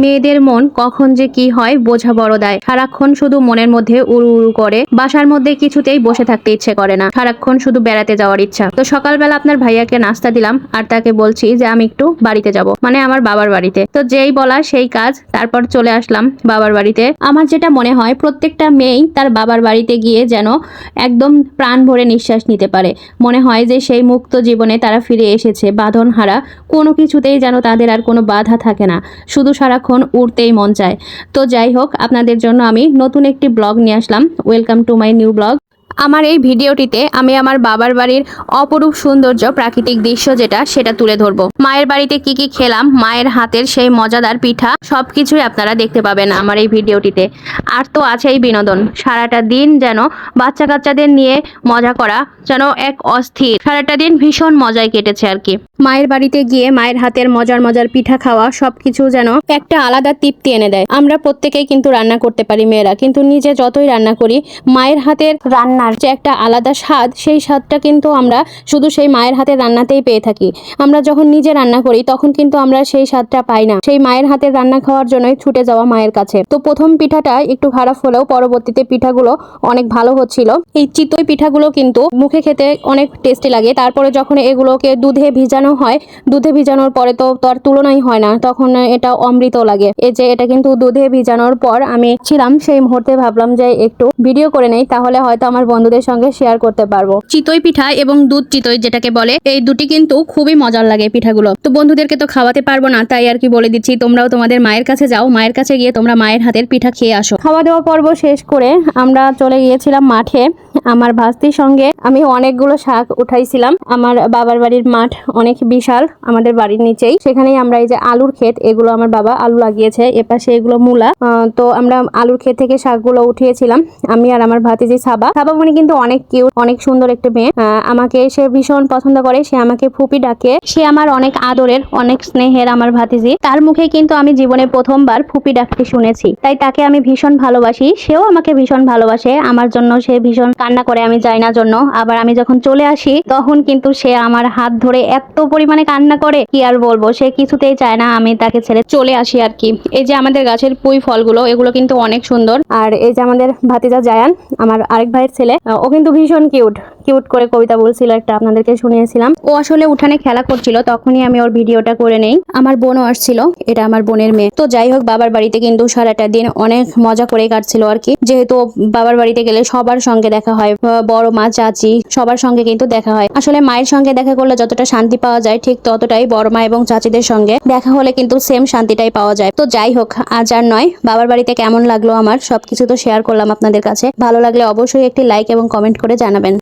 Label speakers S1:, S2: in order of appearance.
S1: মেয়েদের মন কখন যে কি হয় বোঝা বড় দেয়। সারাক্ষণ শুধু মনের মধ্যে উড়ু উড়ু করে, বাসার মধ্যে কিছুতেই বসে থাকতে ইচ্ছে করে না। সারাক্ষণ শুধু বেড়াতে যাওয়ার ইচ্ছা। তো সকালবেলা আপনার ভাইয়াকে নাস্তা দিলাম আর তাকে বলছি যে আমি একটু বাড়িতে যাব মানে আমার বাবার বাড়িতে। তো যেই বলা সেই কাজ, তারপর চলে আসলাম বাবার বাড়িতে। আমার যেটা মনে হয়, প্রত্যেকটা মেয়েই তার বাবার বাড়িতে গিয়ে যেন একদম প্রাণ ভরে নিঃশ্বাস নিতে পারে। মনে হয় যে সেই মুক্ত জীবনে তারা ফিরে এসেছে বাঁধন হারা কোনো কিছুতেই যেন তাদের আর কোনো বাধা থাকে না। শুধু সারাক্ষণ উড়তেই মন চায়। তো যাই হোক, আপনাদের জন্য আমি নতুন একটি ব্লগ নিয়ে আসলাম। Welcome to my new blog আমার এই ভিডিওটিতে আমি আমার বাবার বাড়ির অপরূপ সৌন্দর্য, প্রাকৃতিক দৃশ্য যেটা, সেটা তুলে ধরবো। মায়ের বাড়িতে কি কি খেলাম, মায়ের হাতের সেই মজাদার পিঠা, সবকিছুই আপনারা দেখতে পাবেন আমার এই ভিডিওটিতে। আর তো আছেই বিনোদন, সারাটা দিন যেন বাচ্চা কাচ্চাদের নিয়ে মজা করা যেন এক অস্থির, সারাটা দিন ভীষণ মজায় কেটেছে আর কি। মায়ের বাড়িতে গিয়ে মায়ের হাতের মজার মজার পিঠা খাওয়া, সবকিছু যেন একটা আলাদা তৃপ্তি এনে দেয়। আমরা প্রত্যেকেই কিন্তু রান্না করতে পারি মেয়েরা, কিন্তু নিজে যতই রান্না করি, মায়ের হাতের রান্নার যে একটা আলাদা স্বাদ, সেই স্বাদটা কিন্তু আমরা শুধু সেই মায়ের হাতের রান্নাতেই পেয়ে থাকি। আমরা যখন নিজে রান্না করি, তখন কিন্তু আমরা সেই স্বাদটা পাই না। সেই মায়ের হাতের রান্না খাওয়ার জন্যই ছুটে যাওয়া মায়ের কাছে। তো প্রথম পিঠাটা একটু খারাপ হলেও পরবর্তীতে পিঠাগুলো অনেক ভালো হচ্ছিল। এই চিতই পিঠাগুলো কিন্তু মুখে খেতে অনেক টেস্টি লাগে। তারপরে যখন এগুলোকে দুধে ভিজানো হয়, দুধে ভিজানোর পরে তো তার তুলনাই হয় না। তখন এটা অমৃত লাগে। এই যে এটা কিন্তু দুধে ভিজানোর পর আমি ছিলাম, সেই মুহূর্তে ভাবলাম যে একটু ভিডিও করে নেই, তাহলে হয়তো আমার বন্ধুদের সঙ্গে শেয়ার করতে পারব। চিতই পিঠা এবং দুধ চিতই যেটাকে বলে, এই দুটি কিন্তু খুবই মজার লাগে পিঠাগুলো তো বন্ধুদেরকে তো খাওয়াতে পারব না, তাই আর কি বলে দিচ্ছি, তোমরাও তোমাদের মায়ের কাছে যাও, মায়ের কাছে গিয়ে তোমরা মায়ের হাতের পিঠা খেয়ে আসো। খাওয়া দাওয়া পর্ব শেষ করে আমরা চলে গিয়েছিলাম মাঠে। আমার ভাস্তির সঙ্গে আমি অনেকগুলো শাক উঠাইছিলাম। আমার বাবার বাড়ির মাঠ অনেক বিশাল, আমাদের বাড়ির নিচেই। সেখানেই আমরা এই যে আলুর ক্ষেত, এগুলো আমার বাবা আলু লাগিয়েছে, এপাশে এগুলো মূলা। তো আমরা আলুর ক্ষেত থেকে শাকগুলো উঠিয়েছিলাম, আমি আর আমার ভাতিজি সাবা। সাবা মানে কিন্তু অনেক কিউট অনেক সুন্দর একটা মেয়ে। আমাকে সে ভীষণ পছন্দ করে, সে আমাকে ফুপি ডাকে। সে আমার অনেক আদরের, অনেক স্নেহের আমার ভাতিজি। তার মুখে কিন্তু আমি জীবনে প্রথমবার ফুপি ডাকতে শুনেছি। তাই তাকে আমি ভীষণ ভালোবাসি, সেও আমাকে ভীষণ ভালোবাসে। আমার জন্য সে ভীষণ কান্না করে আমি যাই না জন্য। আবার আমি যখন চলে আসি, তখন কিন্তু সে আমার হাত ধরে এত পরিমাণে কান্না করে, কি আর বলব? সে কিছুতেই চায় না আমি তাকে ছেড়ে চলে আসি আর কি। এই যে আমাদের গাছের পুঁই ফলগুলো, এগুলো কিন্তু অনেক সুন্দর। আর এই যে আমাদের ভাতিজা জায়ান, আমার আরেক ভাইয়ের ছেলে ও কিন্তু ভীষণ কিউট কিউট করে কবিতা বলছিল একটা, আপনাদেরকে শুনিয়েছিলাম। ও আসলে উঠানে খেলা করছিল, তখনই আমি ওর ভিডিওটা করে নেই। আমার বোনও আসছিল, এটা আমার বোনের মেয়ে। তো যাই হোক, বাবার বাড়িতে কিন্তু সারাটা দিন অনেক মজা করে কাটছিল আর কি। যেহেতু বাবার বাড়িতে গেলে সবার সঙ্গে দেখা হয় বড় মা, চাচি, সবার সঙ্গে কিন্তু দেখা হয়। আসলে মায়ের সঙ্গে দেখা করলে যতটা শান্তি পাওয়া যায়, ঠিক ততটাই বড় মা এবং চাচিদের সঙ্গে দেখা হলে কিন্তু সেম শান্তিটাই পাওয়া যায়। তো যাই হোক, আজ আর নয়, বাবার বাড়িতে কেমন লাগল আমার সবকিছু তো শেয়ার করলাম আপনাদের কাছে। ভালো লাগলে অবশ্যই একটি লাইক এবং কমেন্ট করে জানাবেন।